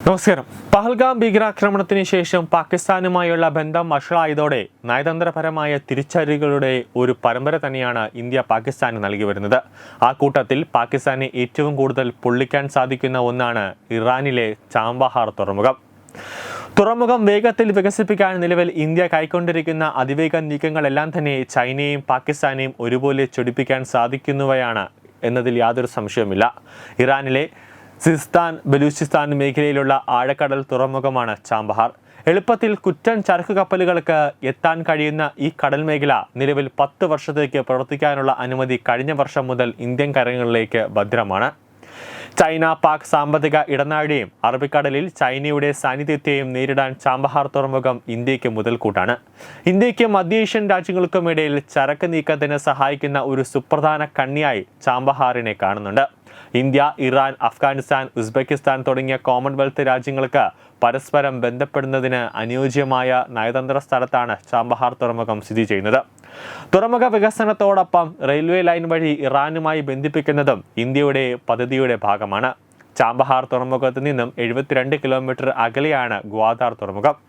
നമസ്കാരം. പഹൽഗാം ഭീകരാക്രമണത്തിന് ശേഷം പാകിസ്ഥാനുമായുള്ള ബന്ധം വഷളായതോടെ നയതന്ത്രപരമായ തിരിച്ചടികളുടെ ഒരു പരമ്പര തന്നെയാണ് ഇന്ത്യ പാകിസ്ഥാന് നൽകി വരുന്നത്. ആ കൂട്ടത്തിൽ പാകിസ്ഥാനെ ഏറ്റവും കൂടുതൽ പൊള്ളിക്കാൻ സാധിക്കുന്ന ഒന്നാണ് ഇറാനിലെ ചാംബഹാർ തുറമുഖം. തുറമുഖം വേഗത്തിൽ വികസിപ്പിക്കാൻ നിലവിൽ ഇന്ത്യ കൈക്കൊണ്ടിരിക്കുന്ന അതിവേഗ നീക്കങ്ങളെല്ലാം തന്നെ ചൈനയും പാകിസ്ഥാനെയും ഒരുപോലെ ചൊടിപ്പിക്കാൻ സാധിക്കുന്നവയാണ് എന്നതിൽ യാതൊരു സംശയവുമില്ല. ഇറാനിലെ സിസ്താൻ ബലൂചിസ്ഥാൻ മേഖലയിലുള്ള ആഴക്കടൽ തുറമുഖമാണ് ചാമ്പഹാർ എളുപ്പത്തിൽ കുറ്റൻ ചരക്ക് കപ്പലുകൾക്ക് എത്താൻ കഴിയുന്ന ഈ കടൽ മേഖല നിലവിൽ പത്ത് വർഷത്തേക്ക് പ്രവർത്തിക്കാനുള്ള അനുമതി കഴിഞ്ഞ വർഷം മുതൽ ഇന്ത്യൻ കരങ്ങളിലേക്ക് ഭദ്രമാണ്. ചൈന പാക് സാമ്പത്തിക ഇടനാഴിയും അറബിക്കടലിൽ ചൈനയുടെ സാന്നിധ്യത്തെയും നേരിടാൻ ചാമ്പഹാർ തുറമുഖം ഇന്ത്യയ്ക്ക് മുതൽക്കൂട്ടാണ്. ഇന്ത്യക്കും മധ്യേഷ്യൻ രാജ്യങ്ങൾക്കുമിടയിൽ ചരക്ക് നീക്കത്തിന് സഹായിക്കുന്ന ഒരു സുപ്രധാന കണ്ണിയായി ചാമ്പഹാറിനെ കാണുന്നുണ്ട്. ഇന്ത്യ ഇറാൻ അഫ്ഗാനിസ്ഥാൻ ഉസ്ബെക്കിസ്ഥാൻ തുടങ്ങിയ കോമൺവെൽത്ത് രാജ്യങ്ങൾക്ക് പരസ്പരം ബന്ധപ്പെടുന്നതിന് അനുയോജ്യമായ നയതന്ത്ര സ്ഥലത്താണ് ചാമ്പഹാർ തുറമുഖം സ്ഥിതി ചെയ്യുന്നത്. തുറമുഖ വികസനത്തോടൊപ്പം റെയിൽവേ ലൈൻ വഴി ഇറാനുമായി ബന്ധിപ്പിക്കുന്നതും ഇന്ത്യയുടെ പദ്ധതിയുടെ ഭാഗമാണ്. ചാമ്പഹാർ തുറമുഖത്ത് നിന്നും എഴുപത്തിരണ്ട് കിലോമീറ്റർ അകലെയാണ് ഗ്വാദാർ തുറമുഖം.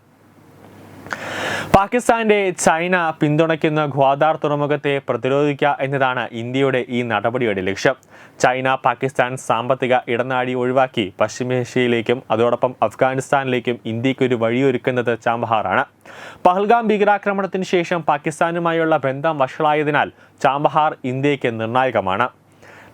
പാകിസ്ഥാന്റെ ചൈന പിന്തുണയ്ക്കുന്ന ഗ്വാദാർ തുറമുഖത്തെ പ്രതിരോധിക്കുക എന്നതാണ് ഇന്ത്യയുടെ ഈ നടപടിയുടെ ലക്ഷ്യം. ചൈന പാകിസ്ഥാൻ സാമ്പത്തിക ഇടനാഴി ഒഴിവാക്കി പശ്ചിമേഷ്യയിലേക്കും അതോടൊപ്പം അഫ്ഗാനിസ്ഥാനിലേക്കും ഇന്ത്യയ്ക്ക് ഒരു വഴിയൊരുക്കുന്നത് ചാമ്പഹാറാണ് പഹൽഗാം ഭീകരാക്രമണത്തിന് ശേഷം പാകിസ്ഥാനുമായുള്ള ബന്ധം വഷളായതിനാൽ ചാമ്പഹാർ ഇന്ത്യയ്ക്ക് നിർണായകമാണ്.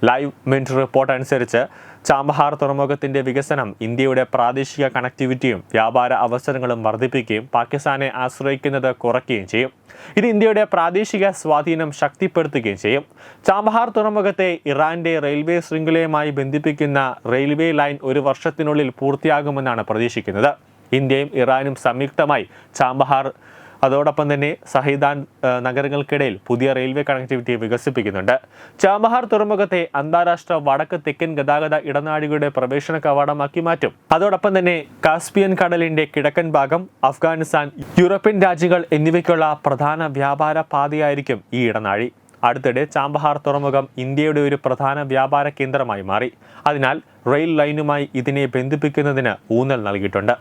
ലൈവ് മിന്റ് റിപ്പോർട്ട് അനുസരിച്ച് ചാമ്പഹാർ തുറമുഖത്തിന്റെ വികസനം ഇന്ത്യയുടെ പ്രാദേശിക കണക്ടിവിറ്റിയും വ്യാപാര അവസരങ്ങളും വർദ്ധിപ്പിക്കുകയും പാകിസ്ഥാനെ ആശ്രയിക്കുന്നത് കുറയ്ക്കുകയും ചെയ്യും. ഇത് ഇന്ത്യയുടെ പ്രാദേശിക സ്വാധീനം ശക്തിപ്പെടുത്തുകയും ചെയ്യും. ചാമ്പഹാർ തുറമുഖത്തെ ഇറാന്റെ റെയിൽവേ ശൃംഖലയുമായി ബന്ധിപ്പിക്കുന്ന റെയിൽവേ ലൈൻ ഒരു വർഷത്തിനുള്ളിൽ പൂർത്തിയാകുമെന്നാണ് പ്രതീക്ഷിക്കുന്നത്. ഇന്ത്യയും ഇറാനും സംയുക്തമായി ചാമ്പഹാർ അതോടൊപ്പം തന്നെ സഹിദാൻ നഗരങ്ങൾക്കിടയിൽ പുതിയ റെയിൽവേ കണക്ടിവിറ്റി വികസിപ്പിക്കുന്നുണ്ട്. ചാമഹാർ തുറമുഖത്തെ അന്താരാഷ്ട്ര വടക്ക് തെക്കൻ ഗതാഗത ഇടനാഴികളുടെ പ്രവേശന കവാടമാക്കി മാറ്റും. അതോടൊപ്പം തന്നെ കാസ്പിയൻ കടലിന്റെ കിഴക്കൻ ഭാഗം അഫ്ഗാനിസ്ഥാൻ യൂറോപ്യൻ രാജ്യങ്ങൾ എന്നിവയ്ക്കുള്ള പ്രധാന വ്യാപാര പാതയായിരിക്കും ഈ ഇടനാഴി. അടുത്തിടെ ചാമ്പഹാർ തുറമുഖം ഇന്ത്യയുടെ ഒരു പ്രധാന വ്യാപാര കേന്ദ്രമായി മാറി. അതിനാൽ റെയിൽ ലൈനുമായി ഇതിനെ ബന്ധിപ്പിക്കുന്നതിന് ഊന്നൽ നൽകിയിട്ടുണ്ട്.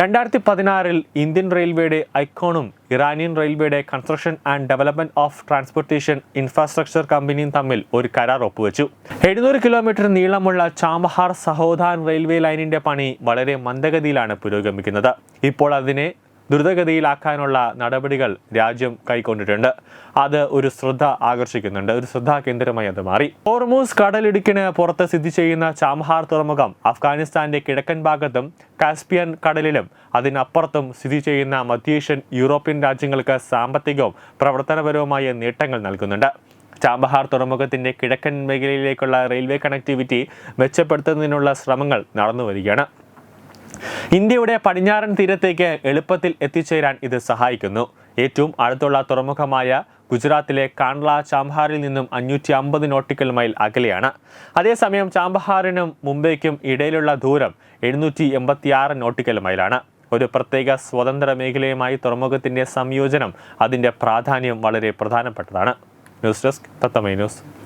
രണ്ടായിരത്തി പതിനാറിൽ ഇന്ത്യൻ റെയിൽവേയുടെ ഐക്കോണും ഇറാനിയൻ റെയിൽവേയുടെ construction and development of transportation infrastructure കമ്പനിയും തമ്മിൽ ഒരു കരാർ ഒപ്പുവെച്ചു. എഴുന്നൂറ് കിലോമീറ്റർ നീളമുള്ള ചാമ്പഹാർ സഹോദാൻ റെയിൽവേ ലൈനിന്റെ പണി വളരെ മന്ദഗതിയിലാണ് പുരോഗമിക്കുന്നത്. ഇപ്പോൾ അതിനെ ദ്രുതഗതിയിലാക്കാനുള്ള നടപടികൾ രാജ്യം കൈക്കൊണ്ടിട്ടുണ്ട്. അത് ഒരു ശ്രദ്ധ ആകർഷിക്കുന്നുണ്ട്. ഒരു ശ്രദ്ധാ കേന്ദ്രമായി അത് മാറി. ഹോർമൂസ് കടലിടുക്കിന് പുറത്ത് സ്ഥിതി ചെയ്യുന്ന ചാംഹാർ തുറമുഖം അഫ്ഗാനിസ്ഥാന്റെ കിഴക്കൻ ഭാഗത്തും കാസ്പിയൻ കടലിലും അതിനപ്പുറത്തും സ്ഥിതി ചെയ്യുന്ന മധ്യേഷ്യൻ യൂറോപ്യൻ രാജ്യങ്ങൾക്ക് സാമ്പത്തികവും പ്രവർത്തനപരവുമായ നേട്ടങ്ങൾ നൽകുന്നുണ്ട്. ചാമ്പഹാർ തുറമുഖത്തിന്റെ കിഴക്കൻ മേഖലയിലേക്കുള്ള റെയിൽവേ കണക്ടിവിറ്റി മെച്ചപ്പെടുത്തുന്നതിനുള്ള ശ്രമങ്ങൾ നടന്നു വരികയാണ് ഇന്ത്യയുടെ പടിഞ്ഞാറൻ തീരത്തേക്ക് എളുപ്പത്തിൽ എത്തിച്ചേരാൻ ഇത് സഹായിക്കുന്നു. ഏറ്റവും അടുത്തുള്ള തുറമുഖമായ ഗുജറാത്തിലെ കാൺള ചാംബഹാറിൽ നിന്നും അഞ്ഞൂറ്റി അമ്പത് നോട്ടിക്കൽ മൈൽ അകലെയാണ്. അതേസമയം ചാംബഹാറിനും മുംബൈക്കും ഇടയിലുള്ള ദൂരം എഴുന്നൂറ്റി എൺപത്തിയാറ് നോട്ടിക്കൽ മൈലാണ്. ഒരു പ്രത്യേക സ്വതന്ത്ര മേഖലയുമായി തുറമുഖത്തിന്റെ സംയോജനം അതിന്റെ പ്രാധാന്യം വളരെ പ്രധാനപ്പെട്ടതാണ്. News desk തത്തമൈ news.